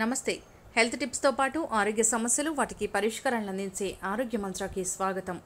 నమస్తే. హెల్త్ టిప్స్తో పాటు ఆరోగ్య సమస్యలు వాటికి పరిష్కారాలను అందించే ఆరోగ్య మంత్రాకి స్వాగతం.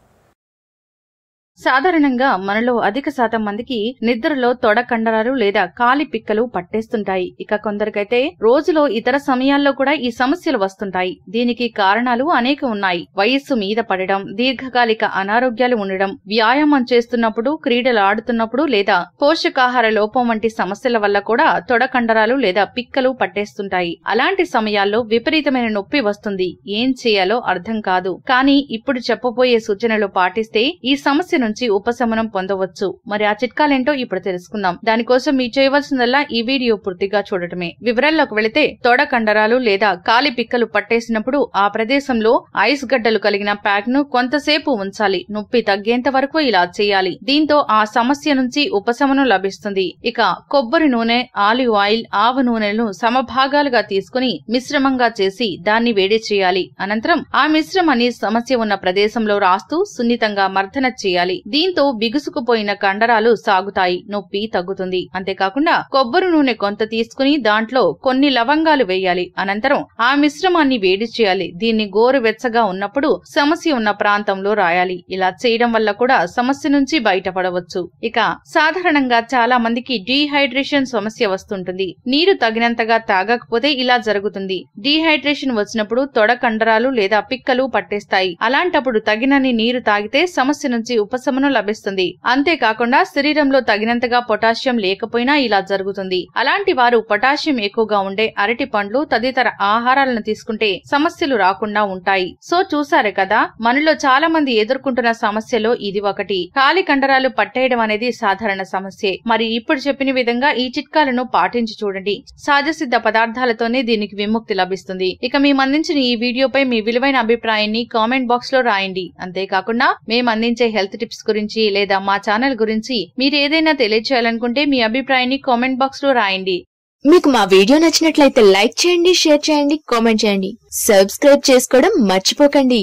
సాధారణంగా మనలో అధిక శాతం మందికి నిద్రలో తొడ కండరాలు లేదా కాలి పిక్కలు పట్టేస్తుంటాయి. ఇక కొందరికైతే రోజులో ఇతర సమయాల్లో కూడా ఈ సమస్యలు వస్తుంటాయి. దీనికి కారణాలు అనేక ఉన్నాయి. వయస్సు మీద పడడం దీర్ఘకాలిక అనారోగ్యాలు ఉండడం వ్యాయామం చేస్తున్నప్పుడు క్రీడలు ఆడుతున్నప్పుడు లేదా పోషకాహార లోపం వంటి సమస్యల వల్ల కూడా తొడ కండరాలు లేదా పిక్కలు పట్టేస్తుంటాయి. అలాంటి సమయాల్లో విపరీతమైన నొప్పి వస్తుంది. ఏం చేయాలో అర్థం కాదు. కానీ ఇప్పుడు చెప్పబోయే సూచనలు పాటిస్తే ఈ సమస్య నుంచి ఉపశమనం పొందవచ్చు. మరి ఆ చిట్కాలేంటో ఇప్పుడు తెలుసుకుందాం. దానికోసం మీరు చేయవలసిందల్లా ఈ వీడియో పూర్తిగా చూడటమే. వివరాల్లోకి వెళితే తొడ కండరాలు లేదా కాలి పిక్కలు పట్టేసినప్పుడు ఆ ప్రదేశంలో ఐస్ గడ్డలు కలిగిన ప్యాక్ను కొంతసేపు ఉంచాలి. నొప్పి తగ్గేంత వరకు ఇలా చేయాలి. దీంతో ఆ సమస్య నుంచి ఉపశమనం లభిస్తుంది. ఇక కొబ్బరి నూనె ఆలివ్ ఆయిల్ ఆవ నూనెలను సమభాగాలుగా తీసుకుని మిశ్రమంగా చేసి దాన్ని వేడి చేయాలి. అనంతరం ఆ మిశ్రమాన్ని సమస్య ఉన్న ప్రదేశంలో రాస్తూ సున్నితంగా మర్దన చేయాలి. దీంతో బిగుసుకుపోయిన కండరాలు సాగుతాయి నొప్పి తగ్గుతుంది. అంతేకాకుండా కొబ్బరి నూనె కొంత తీసుకుని దాంట్లో కొన్ని లవంగాలు వేయాలి. అనంతరం ఆ మిశ్రమాన్ని వేడి చేయాలి. దీన్ని గోరువెచ్చగా ఉన్నప్పుడు సమస్య ఉన్న ప్రాంతంలో రాయాలి. ఇలా చేయడం వల్ల కూడా సమస్య నుంచి బయటపడవచ్చు. ఇక సాధారణంగా చాలా మందికి డీహైడ్రేషన్ సమస్య వస్తుంటుంది. నీరు తగినంతగా తాగకపోతే ఇలా జరుగుతుంది. డీహైడ్రేషన్ వచ్చినప్పుడు తొడ కండరాలు లేదా పిక్కలు పట్టేస్తాయి. అలాంటప్పుడు తగినన్ని నీరు తాగితే సమస్య నుంచి ఉపశమనం లభిస్తుంది. అంతేకాకుండా శరీరంలో తగినంతగా పొటాషియం లేకపోయినా ఇలా జరుగుతుంది. అలాంటి వారు పొటాషియం ఎక్కువగా ఉండే అరటి పండ్లు తదితర ఆహారాలను తీసుకుంటే సమస్యలు రాకుండా ఉంటాయి. సో చూసారు కదా మనలో చాలా మంది ఎదుర్కొంటున్న సమస్యలో ఇది ఒకటి. కాలి కండరాలు పట్టేయడం అనేది సాధారణ సమస్యే. మరి ఇప్పుడు చెప్పిన విధంగా ఈ చిట్కాలను పాటించి చూడండి. సహజసిద్ధ పదార్థాలతోనే దీనికి విముక్తి లభిస్తుంది. ఇక మేము అందించిన ఈ వీడియోపై మీ విలువైన అభిప్రాయాన్ని కామెంట్ బాక్స్లో రాయండి. అంతేకాకుండా మేము అందించే హెల్త్ టిప్స్ గురించి లేదా మా ఛానల్ గురించి మీరు ఏదైనా తెలియచేయాలనుకుంటే మీ అభిప్రాయాన్ని కామెంట్ బాక్స్లో రాయండి. మీకు మా వీడియో నచ్చినట్లయితే లైక్ చేయండి షేర్ చేయండి కామెంట్ చేయండి. సబ్స్క్రైబ్ చేసుకోవడం మర్చిపోకండి.